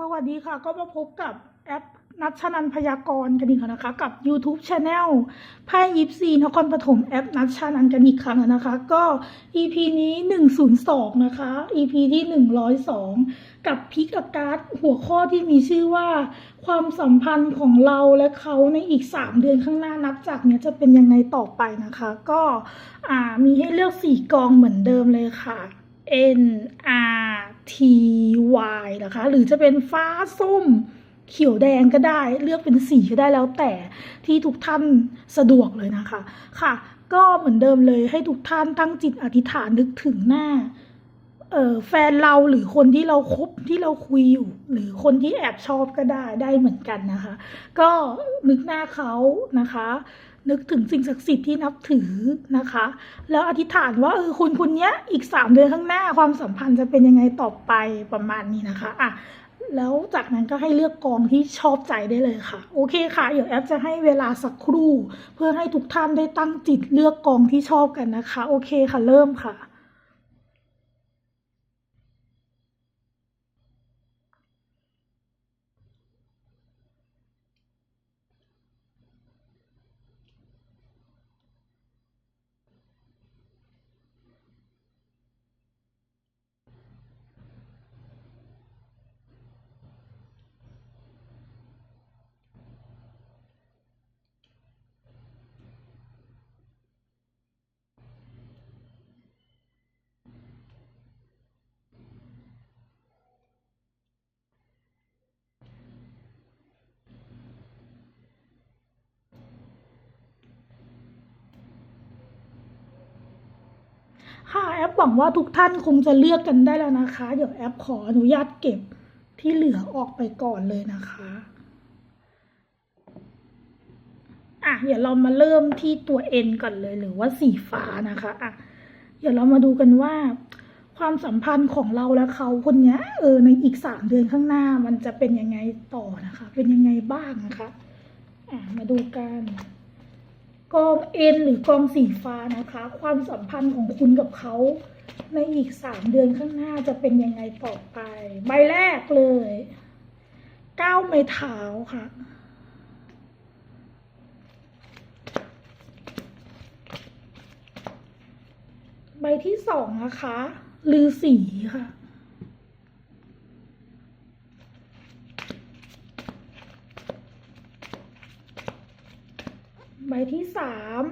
สวัสดีค่ะ ก็มาพบกับแอปนัชนันพยากรณ์กันอีกแล้วนะคะ กับ YouTube Channel ไพ่ยิปซีนครปฐมแอปนัชนันกันอีกครั้งแล้วนะคะ ก็ EP นี้ 102 นะคะ EP ที่ 102 กับพิกอาการ์ดหัวข้อที่มีชื่อว่า ความสัมพันธ์ของเราและเขาในอีก 3 เดือนข้างหน้านับจากนี้จะเป็นยังไงต่อไปนะคะ ก็มีให้เลือก 4 กองเหมือนเดิมเลยค่ะ N R T Y นะคะ หรือจะเป็นฟ้าส้ม เขียวแดงก็ได้ เลือกเป็นสีก็ได้แล้วแต่ที่ทุกท่านสะดวกเลยนะคะ ค่ะ ก็เหมือนเดิมเลยให้ทุกท่านตั้งจิตอธิษฐานนึกถึงหน้าเออแฟนเราหรือคนที่เราคบที่เราคุยอยู่ หรือคนที่แอบชอบก็ได้ได้เหมือนกันนะคะ ก็นึกหน้าเขานะคะ นึกถึงสิ่งศักดิ์สิทธิ์ที่นับถือนะคะ แล้วอธิษฐานว่าเออคุณคนเนี้ยอีกสามเดือนข้างหน้าความสัมพันธ์จะเป็นยังไงต่อไปประมาณนี้นะคะอะแล้วจากนั้นก็ให้เลือกกองที่ชอบใจได้เลยค่ะ โอเคค่ะ เดี๋ยวแอปจะให้เวลาสักครู่ เพื่อให้ทุกท่านได้ตั้งจิตเลือกกองที่ชอบกันนะคะ โอเคค่ะเริ่มค่ะ ค่ะแอปหวังว่าทุกท่านคงจะเลือกกันได้แล้วนะคะ เดี๋ยวแอปขออนุญาตเก็บที่เหลือออกไปก่อนเลยนะคะอะเดี๋ยวเรามาเริ่มที่ตัว N ก่อนเลยหรือว่าสีฟ้านะคะอะเดี๋ยวเรามาดูกันว่า ความสัมพันธ์ของเราและเขาคนนี้เออในอีกสามเดือนข้างหน้ามันจะเป็นยังไงต่อนะคะ เป็นยังไงบ้างนะคะอะมาดูกัน กองเอ็นหรือกองสีฟ้านะคะ ความสัมพันธ์ของคุณกับเขา ในอีกสามเดือนข้างหน้าจะเป็นยังไงต่อไป ใบแรกเลยเก้าไม้เท้าค่ะใบที่สองนะคะลือสีค่ะ ใบที่ สาม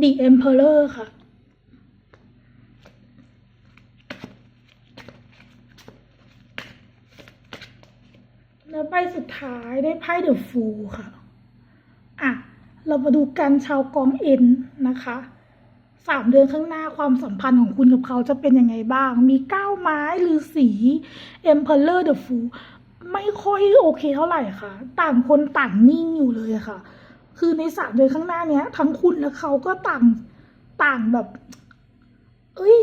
The Emperor ค่ะ แล้วใบสุดท้ายได้ไพ่ The Fool ค่ะ อะ เรามาดูกันชาวกองเอ็นนะคะสามเดือนข้างหน้าความสัมพันธ์ของคุณกับเขาจะเป็นยังไงบ้าง มีเก้าไม้หรือสี Emperor the Fool ไม่ค่อยโอเคเท่าไหร่ค่ะ ต่างคนต่างนิ่งอยู่เลยอะค่ะ คือในสามเดือนข้างหน้าเนี้ย ทั้งคุณและเขาก็ต่างต่างแบบ เอ้ย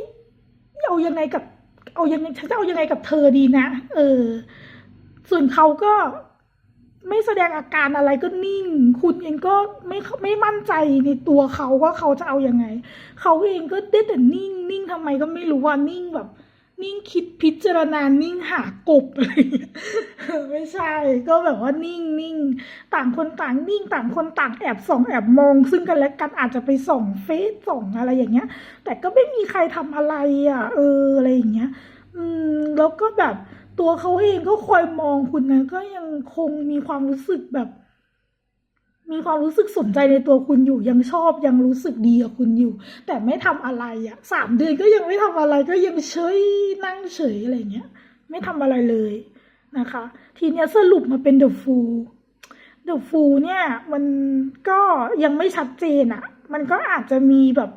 เอายังไงกับ เอายังไงฉันจะเอายังไงกับเธอดีนะเออ ส่วนเขาก็ไม่แสดงอาการอะไรก็นิ่ง คุณเองก็ไม่ไม่มั่นใจในตัวเขาว่าเขาจะเอายังไง เขาเองก็ได้แต่นิ่ง นิ่งทำไมก็ไม่รู้ว่านิ่งแบบ นิ่งคิดพิจารณานิ่งหากบอะไรอย่างเงี้ยไม่ใช่ ก็แบบว่านิ่งนิ่งต่างคนต่างนิ่ง ต่างคนต่างแอบส่องแอบมอง ซึ่งกันและกันอาจจะไปส่องเฟซส่องอะไรอย่างเงี้ย แต่ก็ไม่มีใครทำอะไรอะ เอออะไรอย่างเงี้ย อืม แล้วก็แบบตัวเขาเองก็คอยมองคุณนะก็ยังคงมีความรู้สึกแบบ มีความรู้สึกสนใจในตัวคุณอยู่ยังชอบยังรู้สึกดีกับคุณอยู่ แต่ไม่ทำอะไรอะ่ะสามเดือนก็ยังไม่ทำอะไรก็ยังเฉยนั่งเฉยอะไรเงี้ย ไม่ทำอะไรเลยนะคะ ทีเนี้ยสรุปมาเป็นเดอะฟูเดอะฟูเนี่ยมันก็ยังไม่ชัดเจนอะ่ะ มันก็อาจจะมีแบบ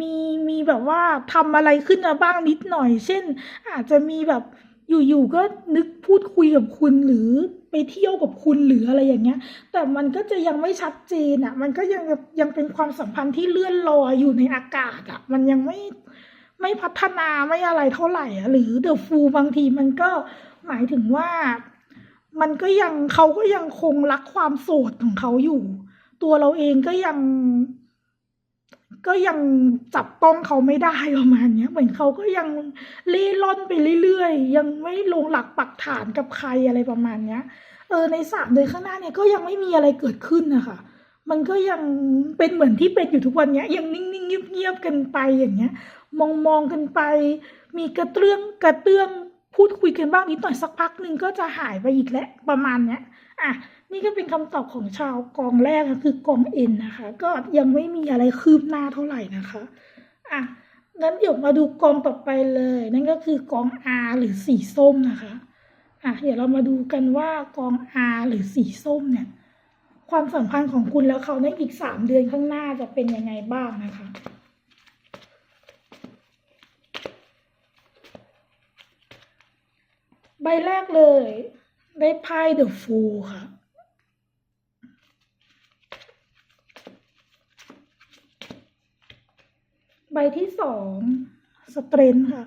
มีมีแบบว่าทำอะไรขึ้นมาบ้างนิดหน่อย เช่น อาจจะมีแบบ อยู่ๆก็นึกพูดคุยกับคุณหรือไปเที่ยวกับคุณหรืออะไรอย่างเงี้ย แต่มันก็จะยังไม่ชัดเจนอะ่ะ มันก็ยังยังเป็นความสัมพันธ์ที่เลื่อนลอยอยู่ในอากาศอะ่ะ มันยังไม่ไม่พัฒนาไม่อะไรเท่าไหร่อะ หรือเดอะฟูบางทีมันก็หมายถึงว่า มันก็ยังเขาก็ยังคงรักความโสดของเขาอยู่ ตัวเราเองก็ยัง ก็ยังจับต้องเขาไม่ได้ประมาณนี้เหมือนเขาก็ยังเล่ร่อนไปเรื่อยๆ ยังไม่ลงหลักปักฐานกับใครอะไรประมาณเนี้ย เออในสามเดือนข้างหน้าเนี่ยก็ยังไม่มีอะไรเกิดขึ้นนะคะมันก็ยังเป็นเหมือนที่เป็นอยู่ทุกวันเนี้ย ยังนิ่งๆเงียบๆกันไปอย่างเงี้ย มองมองๆกันไป มีกระเตื้องกระเตื้อง พูดคุยกันบ้างนิดหน่อยสักพักหนึ่งก็จะหายไปอีกแล้วประมาณเนี้ยอะนี่ก็เป็นคำตอบของชาวกองแรกค่ะคือกองเอ็นนะคะ ก็ยังไม่มีอะไรคืบหน้าเท่าไหร่นะคะอะงั้นเดี๋ยวมาดูกองต่อไปเลย นั่นก็คือกอง R หรือสีส้มนะคะอะเดี๋ยวเรามาดูกันว่ากอง R หรือสีส้มเนี่ย ความสัมพันธ์ของคุณแล้วเขาในอีกสามเดือนข้างหน้าจะเป็นยังไงบ้างนะคะ ใบแรกเลย ได้ไพ่เดอะฟูลค่ะ ใบที่สองสเตรนค่ะ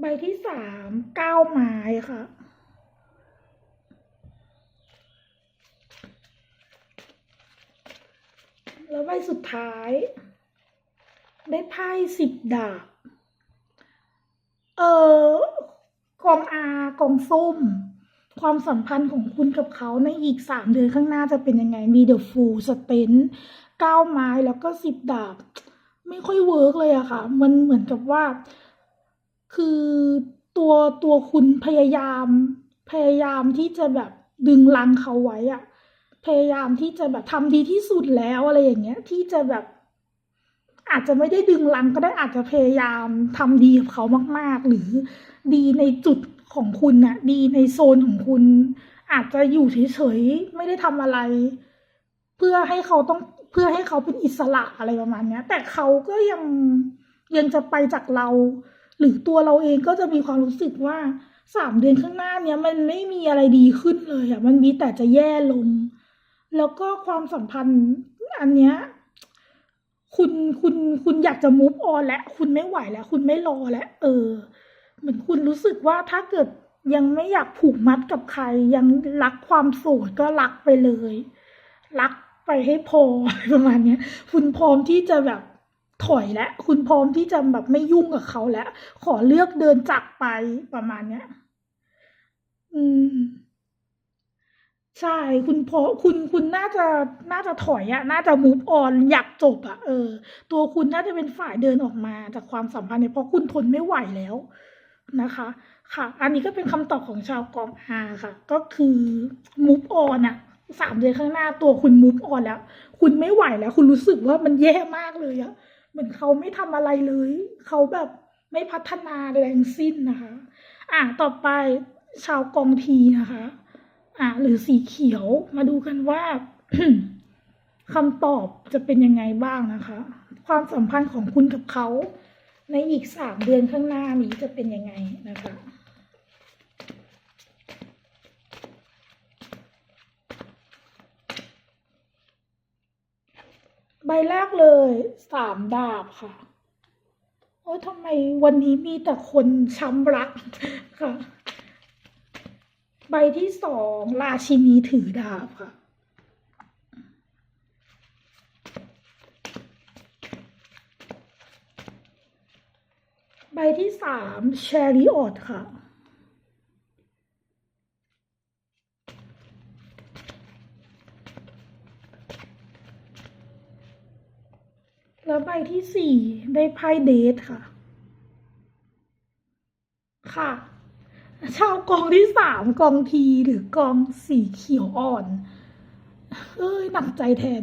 ใบที่สามเก้าไม้ค่ะ แล้วใบสุดท้าย ได้ไพ่สิบดาบ เออกองอากองส้ม ความสัมพันธ์ของคุณกับเขาในอีกสามเดือนข้างหน้าจะเป็นยังไง มีเดอะฟูลสเตนเก้าไม้แล้วก็สิบดาบ ไม่ค่อยเวิร์กเลยอะค่ะ มันเหมือนกับว่า คือตัวตัวคุณพยายาม พยายามที่จะแบบดึงลังเขาไว้อะ พยายามที่จะแบบทำดีที่สุดแล้วอะไรอย่างเงี้ย ที่จะแบบ อาจจะไม่ได้ดึงลังก็ได้อาจจะพยายามทำดีกับเขามาก ๆ หรือดีในจุดของคุณน่ะ ดีในโซนของคุณ อาจจะอยู่เฉยๆไม่ได้ทำอะไร เพื่อให้เขาต้องเพื่อให้เขาเป็นอิสระอะไรประมาณเนี้ย แต่เขาก็ยังยังจะไปจากเรา หรือตัวเราเองก็จะมีความรู้สึกว่าสามเดือนข้างหน้าเนี้ยมันไม่มีอะไรดีขึ้นเลยอะมันมีแต่จะแย่ลง แล้วก็ความสัมพันธ์อันเนี้ยคุณคุณคุณอยากจะมูฟออนแล้วคุณไม่ไหวแล้ว คุณไม่รอแล้วเออ เหมือนคุณรู้สึกว่าถ้าเกิดยังไม่อยากผูกมัดกับใคร ยังรักความโสดก็รักไปเลย รักไปให้พอประมาณเนี้ย คุณพร้อมที่จะแบบถอยแล้ว คุณพร้อมที่จะแบบไม่ยุ่งกับเขาแล้ว ขอเลือกเดินจากไปประมาณเนี้ย อืม ใช่คุณพอคุณคุณน่าจะน่าจะถอยอะน่าจะ move on อยากจบอะเออ ตัวคุณน่าจะเป็นฝ่ายเดินออกมาจากความสัมพันธ์เนี่ยเพราะคุณทนไม่ไหวแล้วนะคะ ค่ะ อันนี้ก็เป็นคำตอบของชาวกองอาค่ะ ก็คือ move on อะสามเดือนข้างหน้าตัวคุณ move on แล้ว คุณไม่ไหวแล้ว คุณรู้สึกว่ามันแย่มากเลยอะเหมือนเขาไม่ทำอะไรเลย เขาแบบไม่พัฒนาใดๆทั้งสิ้นนะคะ อะต่อไปชาวกองทีนะคะ อะหรือสีเขียวมาดูกันว่าคำตอบจะเป็นยังไงบ้างนะคะ ความสัมพันธ์ของคุณกับเขา ในอีกสามเดือนข้างหน้านี้จะเป็นยังไงนะคะใบแรกเลยสามดาบค่ะ โอ้ทำไมวันนี้มีแต่คนช้ำรักค่ะ ใบที่สองราชินีถือดาบค่ะ ใบที่สามแชริออตค่ะ แล้วใบที่สี่ได้ไพ่เดทค่ะ ค่ะ ชาวกองที่สามกองทีหรือกองสีเขียวอ่อน เอ้ยหนักใจแทน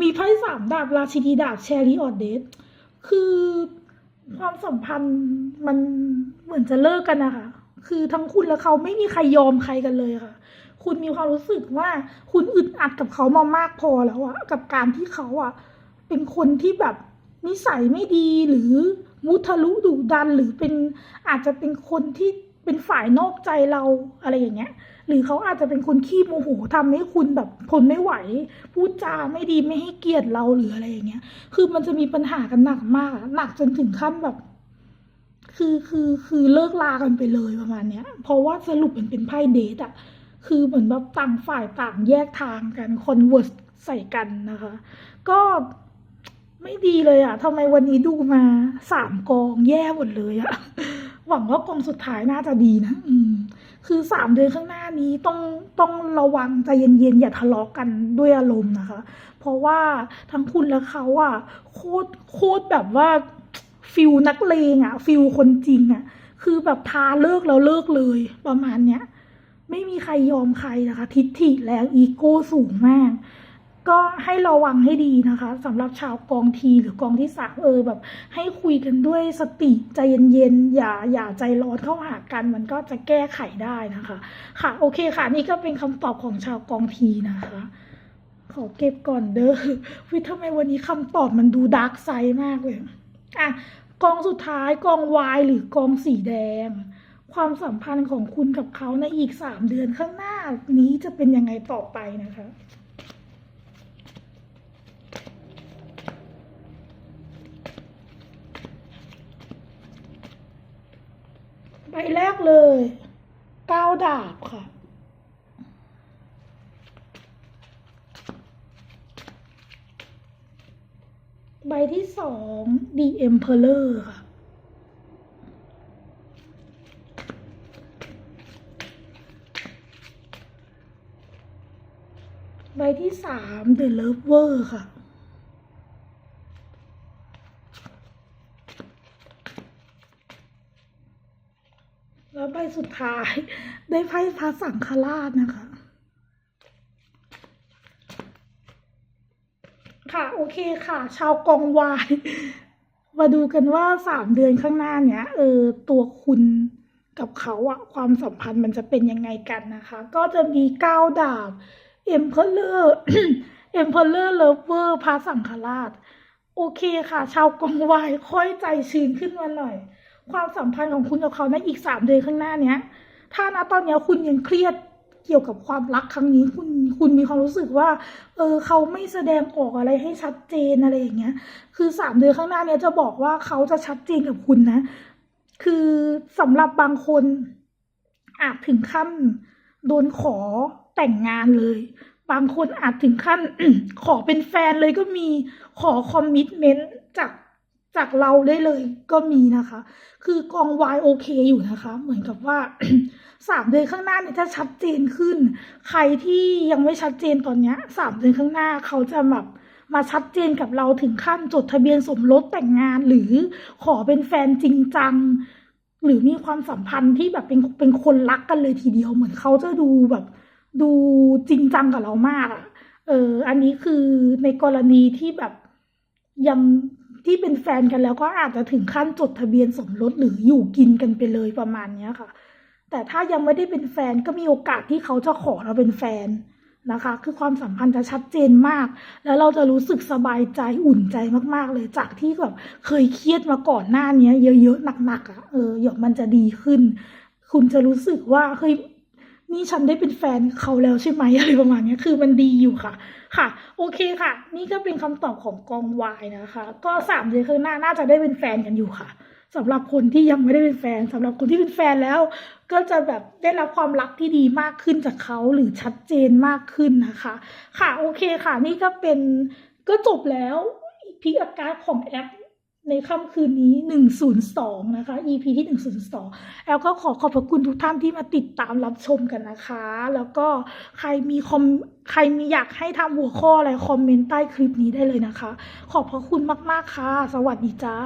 มีไพ่สามดาบราชินีดาบแชรีออดเดทคือความสัมพันธ์มันเหมือนจะเลิกกันนะคะคือทั้งคุณและเขาไม่มีใครยอมใครกันเลยค่ะ คุณมีความรู้สึกว่าคุณอึดอัดกับเขามามากพอแล้วอะกับการที่เขาอะเป็นคนที่แบบนิสัยไม่ดีหรือมุทะลุดุดันหรือเป็นอาจจะเป็นคนที่ เป็นฝ่ายนอกใจเราอะไรอย่างเงี้ย หรือเขาอาจจะเป็นคนขี้โมโหทำให้คุณแบบทนไม่ไหว พูดจาไม่ดีไม่ให้เกียรติเราหรืออะไรอย่างเงี้ย คือมันจะมีปัญหากันหนักมาก หนักจนถึงขั้นแบบ คือคือคือเลิกลากันไปเลยประมาณเนี้ย เพราะว่าสรุปมันเป็นไพ่เดทอะคือเหมือนแบบต่างฝ่ายต่างแยกทางกันคอนเวิร์สใส่กันนะคะ ก็ไม่ดีเลยอะทำไมวันนี้ดูมาสามกองแย่หมดเลยอะ หวังว่ากองสุดท้ายน่าจะดีนะอืม คือสามเดือนข้างหน้านี้ต้องต้องระวังใจเย็นๆอย่าทะเลาะกันด้วยอารมณ์นะคะ เพราะว่าทั้งคุณและเขาอะโคตรโคตรแบบว่าฟิลนักเลงอะฟิลคนจริงอะ คือแบบทาเลิกแล้วเลิกเลยประมาณเนี้ย ไม่มีใครยอมใครนะคะ ทิฐิแรงอีโก้สูงมาก ก็ให้ระวังให้ดีนะคะสำหรับชาวกองทีหรือกองที่สามเออแบบ ให้คุยกันด้วยสติใจเย็นๆอย่าอย่าใจร้อนเข้าหากัน มันก็จะแก้ไขได้นะคะ ค่ะโอเคค่ะนี่ก็เป็นคำตอบของชาวกองทีนะคะ ขอเก็บก่อนเด้อวิทำไมวันนี้คำตอบมันดูดาร์กไซด์มากเลยอะกองสุดท้ายกองวายหรือกองสีแดง ความสัมพันธ์ของคุณกับเขาในอีกสามเดือนข้างหน้านี้จะเป็นยังไงต่อไปนะคะ ใบแรกเลยเก้าดาบค่ะ ใบที่สอง The Emperor ค่ะ ใบที่สาม The Lover ค่ะ แล้ว ใบสุดท้าย ได้ไพ่พระสังฆราชนะคะ ค่ะ โอเคค่ะ ชาวกองวาย มาดูกันว่าสามเดือนข้างหน้าเนี้ยเออตัวคุณกับเขาอะความสัมพันธ์มันจะเป็นยังไงกันนะคะ ก็จะมีเก้าดาบ Emperor Emperor Lover พระสังฆราช โอเคค่ะ ชาวกองวายค่อยใจชื้นขึ้นมาหน่อย ความสัมพันธ์ของคุณกับเขาในอีกสามเดือนข้างหน้าเนี้ย ถ้านะตอนเนี้ยคุณยังเครียดเกี่ยวกับความรักครั้งนี้คุณคุณมีความรู้สึกว่า เออเขาไม่แสดงออกอะไรให้ชัดเจนอะไรอย่างเงี้ย คือสามเดือนข้างหน้าเนี้ยจะบอกว่าเขาจะชัดเจนกับคุณนะ คือสำหรับบางคนอาจถึงขั้นโดนขอแต่งงานเลย บางคนอาจถึงขั้นขอเป็นแฟนเลยก็มีขอคอมมิชเมนต์จาก จากเราได้เลยก็มีนะคะ คือกองวายโอเคอยู่นะคะ เหมือนกับว่าสามเดือนข้างหน้าเนี่ยจะชัดเจนขึ้น ใครที่ยังไม่ชัดเจนตอนเนี้ยสามเดือนข้างหน้าเขาจะแบบมาชัดเจนกับเราถึงขั้นจดทะเบียนสมรสแต่งงาน หรือขอเป็นแฟนจริงจัง หรือมีความสัมพันธ์ที่แบบเป็นเป็นคนรักกันเลยทีเดียวเหมือนเขาจะดูแบบ ดูจริงจังกับเรามากอะเอออันนี้คือในกรณีที่แบบยัง ที่เป็นแฟนกันแล้วก็อาจจะถึงขั้นจดทะเบียนสมรสหรืออยู่กินกันไปเลยประมาณเนี้ยค่ะ แต่ถ้ายังไม่ได้เป็นแฟนก็มีโอกาสที่เขาจะขอเราเป็นแฟนนะคะ คือความสัมพันธ์จะชัดเจนมาก แล้วเราจะรู้สึกสบายใจอุ่นใจมากๆ เลยจากที่แบบเคยเครียดมาก่อนหน้าเนี้ยเยอะๆหนักๆอะเออเดี๋ยวมันจะดีขึ้น คุณจะรู้สึกว่าเฮ้ยนี่ฉันได้เป็นแฟนเขาแล้วใช่ไหมอะไรประมาณนี้คือมันดีอยู่ค่ะ ค่ะ โอเคค่ะ นี่ก็เป็นคำตอบของกองวายนะคะ ก็สามเดือนข้างหน้าน่าจะได้เป็นแฟนกันอยู่ค่ะสำหรับคนที่ยังไม่ได้เป็นแฟนสำหรับคนที่เป็นแฟนแล้ว ก็จะแบบได้รับความรักที่ดีมากขึ้นจากเขาหรือชัดเจนมากขึ้นนะคะ ค่ะโอเคค่ะ นี่ก็เป็นก็จบแล้วพิกอาการของแอป ในค่ำคืนนี้ 102 นะคะ EP ที่ 102 แอลก็ขอขอบพระคุณทุกท่านที่มาติดตามรับชมกันนะคะ แล้วก็ใครมีคอมใครมีอยากให้ทำหัวข้ออะไร คอมเมนต์ใต้คลิปนี้ได้เลยนะคะ ขอบพระคุณมาก ๆ ค่ะ สวัสดีจ้า